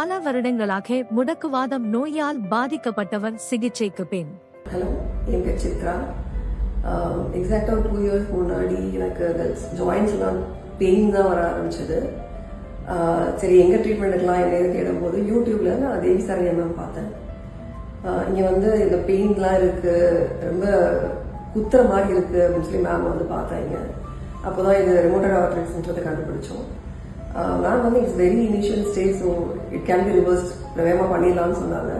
பல வருடங்களாக முடக்குவாதம் நோயால் பாதிக்கப்பட்டவர் சிகிச்சைக்கு பின். ஹலோ எங்க சித்ரா. எக்ஸாக்டாக ஒரு டூ இயர்ஸ் முன்னாடி எனக்கு ஜாயின்ஸ்லாம் பெயின் தான் வர ஆரம்பிச்சது. சரி எங்கே ட்ரீட்மெண்ட் எடுக்கலாம் என்ன தேடும் போது யூடியூப்ல நான் தேவி சாரணியை மேம் பார்த்தேன் இங்கே வந்து இந்த பெயின்லாம் இருக்கு ரொம்ப குத்துற மாதிரி இருக்கு அப்படின்னு சொல்லி மேம் வந்து பார்த்தாங்க. அப்போ தான் இது ரிமோட்டட் ஆர்ட்ரிக்ஸ்ன்றதை கண்டுபிடிச்சோம். மேம் வந்து it's very initial stage so it can be reverse வேகமாக பண்ணிடலாம்னு சொன்னாங்க.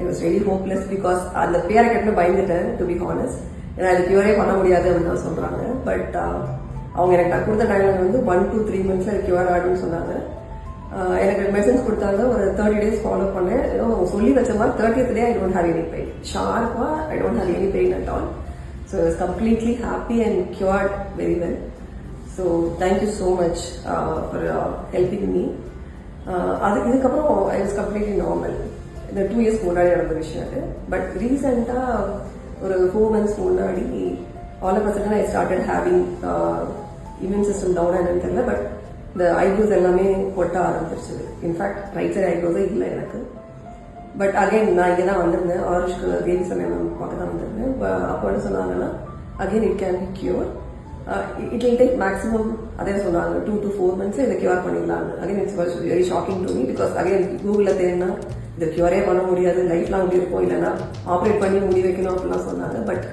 I was very hopeless because அந்த பேரை கட்டு பயந்துட்டேன் டு பி ஹானஸ்ட் ஏன்னா அது கியூரே பண்ண முடியாது அப்படின்னு தான் சொல்கிறாங்க பட் uh, அவங்க எனக்கு நான் கொடுத்த டைம்ல வந்து ஒன் டூ த்ரீ மந்த்ஸில் கியூர் ஆகும்னு சொன்னாங்க. Uh, எனக்கு மெசேஜ் கொடுத்தாங்க. ஒரு தேர்ட்டி டேஸ் ஃபாலோ பண்ணேன். ஏதோ அவங்க சொல்லி வச்ச மாதிரி thirtieth day I don't have any pain ஷார்ப்பாக I don't have any pain at all so completely happy and cured very well so thank you so much for helping me அது இதுக்கப்புறம் I is completely normal இந்த two years முன்னாடி நடந்த விஷயம் அது. But ரீசெண்டாக ஒரு ஃபோர் மந்த்ஸ் முன்னாடி all of sudden I started having immune system down என்னன்னு தெரியல பட் இந்த ஐப்ரோஸ் எல்லாமே கொட்ட ஆரம்பிச்சிருச்சு. இன்ஃபேக்ட் ரைட் சைட் ஐப்ரோஸே இல்லை எனக்கு. பட் அகைன் நான் இங்கே தான் வந்திருந்தேன். ஆரஞ்சு தேவி சமயம் மேம் பார்க்க தான் வந்திருந்தேன். அப்போ என்ன சொன்னாங்கன்னா again it can be cure it will take maximum அதே சொன்னாங்க டூ டு ஃபோர் மந்த்ஸ் இதை கியூர் பண்ணிடலாம் again it's was very shocking to me because again கூகுளில் தேடினா இதை கியூரே பண்ண முடியாது லைஃப்லாம் அப்படி இருக்கும் இல்லைனா ஆப்ரேட் பண்ணி முடி வைக்கணும் அப்படிலாம் சொன்னாங்க. But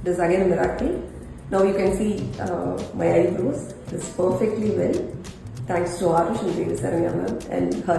it is again miracle now you can see my eyebrows eyebrows. Perfectly well thanks to to Arush and Devi Saranya ma'am and her